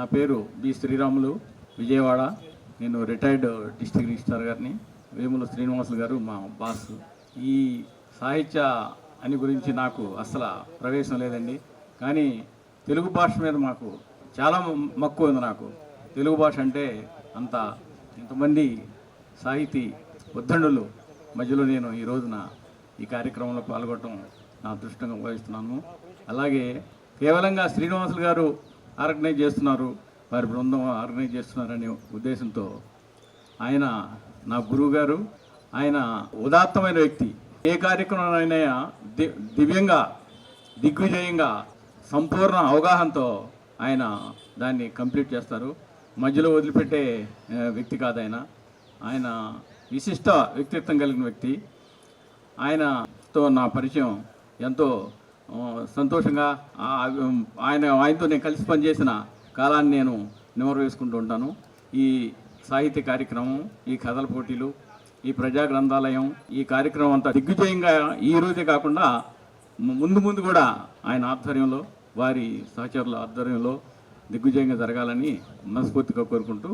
నా పేరు బి శ్రీరాములు విజయవాడ. నేను రిటైర్డ్ డిస్ట్రిక్ట్ రిజిస్ట్రార్ గారిని. వేముల శ్రీనివాసులు గారు మా బాస్ ఈ సాహిత్య అని గురించి నాకు అసలు ప్రవేశం లేదండి. కానీ తెలుగు భాష మీద మాకు చాలా మక్కువ ఉంది నాకు. తెలుగు భాష అంటే అంత ఇంతమంది సాహితీ ఉద్దండులు మధ్యలో నేను ఈ రోజున ఈ కార్యక్రమంలో పాల్గొనడం నా అదృష్టంగా భావిస్తున్నాను. అలాగే కేవలంగా శ్రీనివాసులు గారు ఆర్గనైజ్ చేస్తున్నారు వారి బృందం ఆర్గనైజ్ చేస్తున్నారనే ఉద్దేశంతో ఆయన నా గురువు గారు ఆయన ఉదాత్తమైన వ్యక్తి. ఏ కార్యక్రమం ది దివ్యంగా దిగ్విజయంగా సంపూర్ణ అవగాహనతో ఆయన దాన్ని కంప్లీట్ చేస్తారు. మధ్యలో వదిలిపెట్టే వ్యక్తి కాదు ఆయన ఆయన విశిష్ట వ్యక్తిత్వం కలిగిన వ్యక్తి. ఆయనతో నా పరిచయం ఎంతో సంతోషంగా ఆయన ఆయనతో నేను కలిసి పనిచేసిన కాలాన్ని నేను నిమరు వేసుకుంటూ ఉంటాను. ఈ సాహిత్య కార్యక్రమం ఈ కథల పోటీలు ఈ ప్రజా గ్రంథాలయం ఈ కార్యక్రమం అంతా దిగ్విజయంగా ఈ రోజే కాకుండా ముందు ముందు కూడా ఆయన ఆధ్వర్యంలో వారి సహచరుల ఆధ్వర్యంలో దిగ్విజయంగా జరగాలని మనస్ఫూర్తిగా కోరుకుంటూ